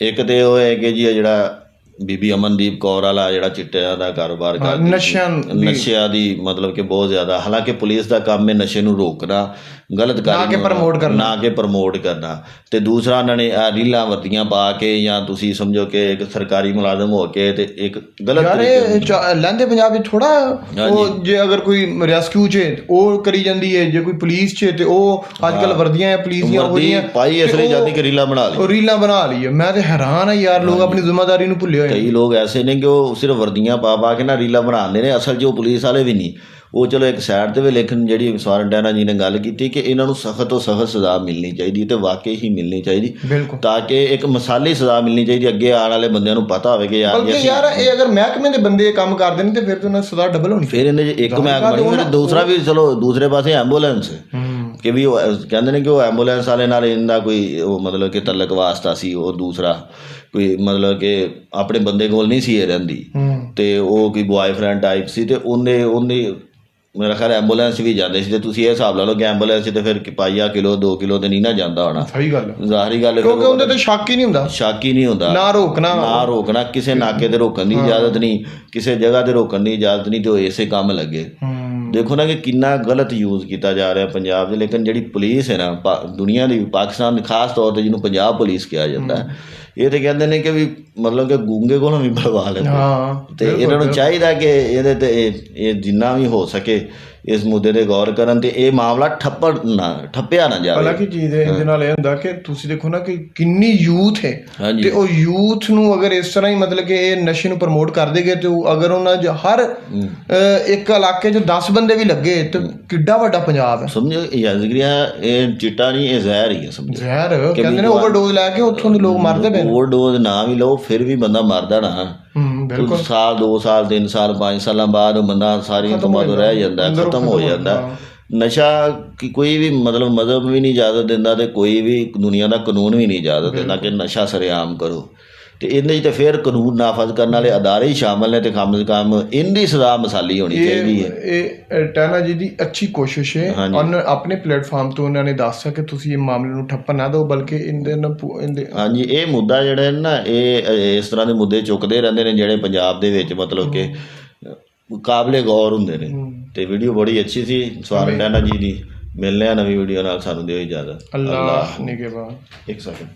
A: ਇੱਕ ਤੇ ਉਹ ਹੈ ਕਿ ਜੀ ਇਹ ਜਿਹੜਾ ਬੀਬੀ ਅਮਨਦੀਪ ਕੌਰ ਵਾਲਾ ਜਿਹੜਾ ਚਿੱਟਿਆਂ ਦਾ ਕਾਰੋਬਾਰ ਕਰਦੀ।
B: ਨਸ਼ਿਆਂ
A: ਨਸ਼ਿਆਂ ਦੀ ਮਤਲਬ ਕਿ ਬਹੁਤ ਜ਼ਿਆਦਾ। ਹਾਲਾਂਕਿ ਪੁਲਿਸ ਦਾ ਕੰਮ ਹੈ ਨਸ਼ੇ ਨੂੰ ਰੋਕਣਾ ਗਲਤ
B: ਨਾ
A: ਕਾਰਜ
B: ਕਿ
A: ਨੂੰ-
B: promote ਕਰਨਾ।
A: ਨਾ ਕਿ ਪ੍ਰਮੋਟ ਕਰਨਾ। ਤੇ ਦੂਸਰਾ ਉਹਨਾਂ ਨੇ ਆਹ ਰੀਲਾਂ ਵਰਦੀਆਂ ਪਾ ਕੇ ਜਾਂ ਤੁਸੀਂ ਸਮਝੋ ਕਿ ਇੱਕ ਸਰਕਾਰੀ ਮੁਲਾਜ਼ਮ ਹੋ ਕੇ ਤੇ ਇੱਕ ਗਲਤ
B: ਯਾਰ ਇਹ ਲਹਿੰਦੇ ਪੰਜਾਬ ਵਿੱਚ ਥੋੜਾ ਉਹ ਜੇ ਅਗਰ ਕੋਈ ਰੈਸਕਿਊ ਚ ਉਹ ਕਰੀ ਜਾਂਦੀ ਹੈ ਜੇ ਕੋਈ ਪੁਲਿਸ ਚ ਤੇ ਉਹ ਅੱਜ ਕੱਲ ਵਰਦੀਆਂ ਪੁਲਿਸ ਦੀਆਂ ਹੋ ਰਹੀਆਂ
A: ਪਾਈ ਇਸ
B: ਤੇ
A: ਲਈ
B: ਉਹ-
A: ਜਾਂਦੀ ਕਿ ਰੀਲਾਂ ਬਣਾ ਲਈ।
B: ਉਹ ਰੀਲਾਂ ਬਣਾ ਲਈ ਮੈਂ ਤੇ ਹੈਰਾਨ ਆ ਯਾਰ ਲੋਕ ਆਪਣੀ ਜ਼ਿੰਮੇਵਾਰੀ ਨੂੰ ਭੁੱਲੇ ਹੋਏ
A: ਕਈ ਲੋਕ ਐਸੇ ਨੇ ਕਿ ਉਹ ਸਿਰਫ ਵਰਦੀਆਂ ਪਾ ਪਾ ਕੇ ਨਾ ਰੀਲਾਂ ਬਣਾਉਂਦੇ ਨੇ। ਅਸਲ 'ਚ ਉਹ ਪੁਲਿਸ ਵਾਲੇ ਵੀ ਨਹੀਂ। ਉਹ ਚਲੋ ਇੱਕ ਸਾਈਡ ਤੇ ਵੀ ਲੇਕਿਨ ਜਿਹੜੀ ਸਵਾਰੰਟੈਨਾ ਜੀ ਨੇ ਗੱਲ ਕੀਤੀ ਕਿ ਇਹਨਾਂ ਨੂੰ ਸਖਤ ਤੋਂ ਸਖਤ ਸਜ਼ਾ ਮਿਲਣੀ ਚਾਹੀਦੀ ਤੇ ਵਾਕਈ ਹੀ ਮਿਲਣੀ ਚਾਹੀਦੀ ਤਾਂ ਕਿ ਇੱਕ ਮਿਸਾਲੀ ਸਜ਼ਾ ਮਿਲਣੀ ਚਾਹੀਦੀ ਅੱਗੇ ਆਉਣ ਵਾਲੇ ਬੰਦਿਆਂ ਨੂੰ ਪਤਾ ਹੋਵੇ ਕਿ ਯਾਰ
B: ਬਲਕਿ ਯਾਰ ਇਹ ਅਗਰ ਮਹਿਕਮੇ ਦੇ ਬੰਦੇ ਇਹ ਕੰਮ ਕਰਦੇ ਨੇ ਤੇ ਫਿਰ ਤਾਂ ਉਹਨਾਂ ਸਜ਼ਾ ਡਬਲ ਹੋਣੀ
A: ਫਿਰ ਇਹਨੇ ਇੱਕ ਮੈਂ ਬਣੀ ਫਿਰ ਦੂਸਰਾ ਵੀ ਚਲੋ ਦੂਸਰੇ ਪਾਸੇ ਐਂਬੂਲੈਂਸ ਕਿ ਵੀ ਉਹ ਕਹਿੰਦੇ ਨੇ ਕਿ ਉਹ ਐਂਬੂਲੈਂਸ ਵਾਲੇ ਨਾਲ ਇਹਦਾ ਕੋਈ ਉਹ ਮਤਲਬ ਕਿ ਤਲਕ ਵਾਸਤਾ ਸੀ ਉਹ ਦੂਸਰਾ ਕੋਈ ਮਤਲਬ ਕਿ ਆਪਣੇ ਬੰਦੇ ਕੋਲ ਨਹੀਂ ਸੀ ਇਹ ਰਹਿੰਦੀ। ਤੇ ਉਹ ਕੋਈ ਬॉयਫ੍ਰੈਂਡ ਟਾਈਪ ਸੀ ਤੇ ਉਹਨੇ ਉਹਨੇ ਮੇਰਾ ਖਿਆਲ ਐਂਬੂਲੈਂਸ ਵੀ ਜਾਂਦੇ ਸੀ। ਤੇ ਤੁਸੀਂ ਇਹ ਹਿਸਾਬ ਲਾ ਲਓ ਕਿ ਐਂਬੂਲੈਂਸ ਤੇ ਫਿਰ ਪਾਈਆ ਕਿਲੋ 2 ਕਿਲੋ ਤੇ ਨਹੀਂ ਨਾ ਜਾਂਦਾ ਹੋਣਾ।
B: ਸਹੀ ਗੱਲ
A: ਜ਼ਾਹਰੀ ਗੱਲ
B: ਕਿਉਂਕਿ ਉਹਦੇ ਤੇ ਸ਼ੱਕ ਹੀ ਨਹੀਂ ਹੁੰਦਾ।
A: ਸ਼ੱਕ ਹੀ ਨਹੀਂ ਹੁੰਦਾ।
B: ਨਾ ਰੋਕਣਾ।
A: ਨਾ ਰੋਕਣਾ ਕਿਸੇ ਨਾਕੇ ਤੇ ਰੋਕਣ ਦੀ ਇਜਾਜ਼ਤ ਨਹੀਂ ਕਿਸੇ ਜਗ੍ਹਾ ਤੇ ਰੋਕਣ ਦੀ ਇਜਾਜ਼ਤ ਨਹੀਂ ਤੇ ਉਹ ਇਸੇ ਕੰਮ ਲੱਗੇ। ਦੇਖੋ ਨਾ ਕਿ ਕਿੰਨਾ ਗਲਤ ਯੂਜ਼ ਕੀਤਾ ਜਾ ਰਿਹਾ ਪੰਜਾਬ 'ਚ ਲੇਕਿਨ ਜਿਹੜੀ ਪੁਲਿਸ ਹੈ ਨਾ ਦੁਨੀਆ ਦੀ ਪਾਕਿਸਤਾਨ ਦੀ ਖਾਸ ਤੌਰ ਤੇ ਜਿਹਨੂੰ ਪੰਜਾਬ ਪੁਲਿਸ ਕਿਹਾ ਜਾਂਦਾ ਹੈ ਇਹ ਤੇ ਕਹਿੰਦੇ ਨੇ ਕਿ ਵੀ ਮਤਲਬ ਕਿ ਗੂੰਗੇ ਕੋਲੋਂ ਵੀ ਬਲਵਾ ਲੈਂਦੇ
B: ਹਾਂ
A: ਤੇ ਇਹਨਾਂ ਨੂੰ ਚਾਹੀਦਾ ਕਿ ਇਹਦੇ ਤੇ ਇਹ ਜਿੰਨਾ ਵੀ ਹੋ ਸਕੇ ਇਸ ਮੁੱਦੇ ਤੇ ਗੌਰ ਕਰਨ ਤੇ ਇਹ ਮਾਮਲਾ ਠੱਪੜ ਨਾ ਠੱਪਿਆ ਨਾ ਜਾਵੇ।
B: ਹਾਲਾਂਕਿ ਚੀਜ਼ ਦੇ ਇਹਦੇ ਨਾਲ ਇਹ ਹੁੰਦਾ ਕਿ ਤੁਸੀਂ ਦੇਖੋ ਨਾ ਕਿ ਕਿੰਨੀ ਯੂਥ ਹੈ ਤੇ ਉਹ ਯੂਥ ਨੂੰ ਅਗਰ ਇਸ ਤਰ੍ਹਾਂ ਹੀ ਮਤਲਬ ਕਿ ਇਹ ਨਸ਼ੇ ਨੂੰ ਪ੍ਰਮੋਟ ਕਰ ਦੇਗੇ ਤੇ ਉਹ ਅਗਰ ਉਹਨਾਂ ਹਰ ਇੱਕ ਇਲਾਕੇ 'ਚ 10 ਬੰਦੇ ਵੀ ਲੱਗੇ ਤੇ ਕਿੱਡਾ ਵੱਡਾ ਪੰਜਾਬ ਹੈ।
A: ਸਮਝੋ ਯਾਜ਼ਗਰੀਆ ਇਹ ਚਿੱਟਾ ਨਹੀਂ ਇਹ ਜ਼ਹਿਰ ਹੀ ਹੈ ਸਮਝੋ।
B: ਜ਼ਹਿਰ ਕਹਿੰਦੇ ਨੇ ਓਵਰਡੋਜ਼ ਲੈ ਕੇ ਉੱਥੋਂ ਦੇ ਲੋਕ ਮਰਦੇ ਪਏ ਨੇ।
A: ਓਵਰਡੋਜ਼ ਨਾ ਵੀ ਲਓ ਫਿਰ ਵੀ ਬੰਦਾ ਮਰਦਾ ਨਾ।
B: ਬਿਲਕੁਲ।
A: ਸਾਲ 2 ਸਾਲ 3 ਸਾਲ 5 ਸਾਲਾਂ ਬਾਅਦ ਉਹ ਬੰਦਾ ਸਾਰੀ ਤੋਂ ਰਹਿ ਜਾਂਦਾ। ਖਤਮ ਹੋ ਜਾਂਦਾ। ਨਸ਼ਾ ਕੀ ਕੋਈ ਵੀ ਮਤਲਬ ਮਜ਼ਹਬ ਵੀ ਨਹੀਂ ਇਜਾਜ਼ਤ ਦਿੰਦਾ ਤੇ ਕੋਈ ਵੀ ਦੁਨੀਆ ਦਾ ਕਾਨੂੰਨ ਵੀ ਨਹੀਂ ਇਜਾਜ਼ਤ ਦਿੰਦਾ ਕਿ ਨਸ਼ਾ ਸਰੇਆਮ ਕਰੋ। ਤੇ ਇਹਦੇ 'ਚ ਤੇ ਫਿਰ ਕਾਨੂੰਨ ਨਾਫਜ਼ ਕਰਨ ਵਾਲੇ ਅਦਾਰੇ ਹੀ ਸ਼ਾਮਲ ਨੇ ਤੇ ਕਮ ਸੇ ਕਮ ਇਹਦੀ ਸਜ਼ਾ ਮਸਾਲੀ ਹੋਣੀ ਚਾਹੀਦੀ ਹੈ।
B: ਇਹ ਟੈਨਾ ਜੀ ਦੀ ਅੱਛੀ ਕੋਸ਼ਿਸ਼ ਹੈ।
A: ਹਾਂਜੀ।
B: ਔਰ ਆਪਣੇ ਪਲੇਟਫਾਰਮ ਤੋਂ ਉਹਨਾਂ ਨੇ ਦੱਸਿਆ ਕਿ ਤੁਸੀਂ ਇਹ ਮਾਮਲੇ ਨੂੰ ਠੱਪਾ ਨਾ ਦਿਓ ਬਲਕਿ ਇਹਦੇ ਨਾਲ ਪੂ- ਇਹਦੇ
A: ਹਾਂਜੀ ਇਹ ਮੁੱਦਾ ਜਿਹੜਾ ਹੈ ਨਾ ਇਹ ਇਸ ਤਰ੍ਹਾਂ ਦੇ ਮੁੱਦੇ ਚੁੱਕਦੇ ਰਹਿੰਦੇ ਨੇ ਜਿਹੜੇ ਪੰਜਾਬ ਦੇ ਵਿੱਚ ਮਤਲਬ ਕਿ ਅ, ਕਾਬਲੇ ਗੌਰ ਹੁੰਦੇ ਨੇ। ਤੇ ਵੀਡੀਓ ਬੜੀ ਅੱਛੀ ਸੀ। ਸਵਾਰਨ ਡੈਨਾ ਜੀ ਦੀ। ਮਿਲਨੇ ਆ ਨਵੀਂ ਵੀਡੀਓ ਨਾਲ। ਸਾਨੂੰ ਦਿਓ ਇਜਾਜ਼ਤ।
B: ਅੱਲਾਹ ਨਿਗਹਿਬਾਨ
A: ਇੱਕ ਸੈਕਿੰਡ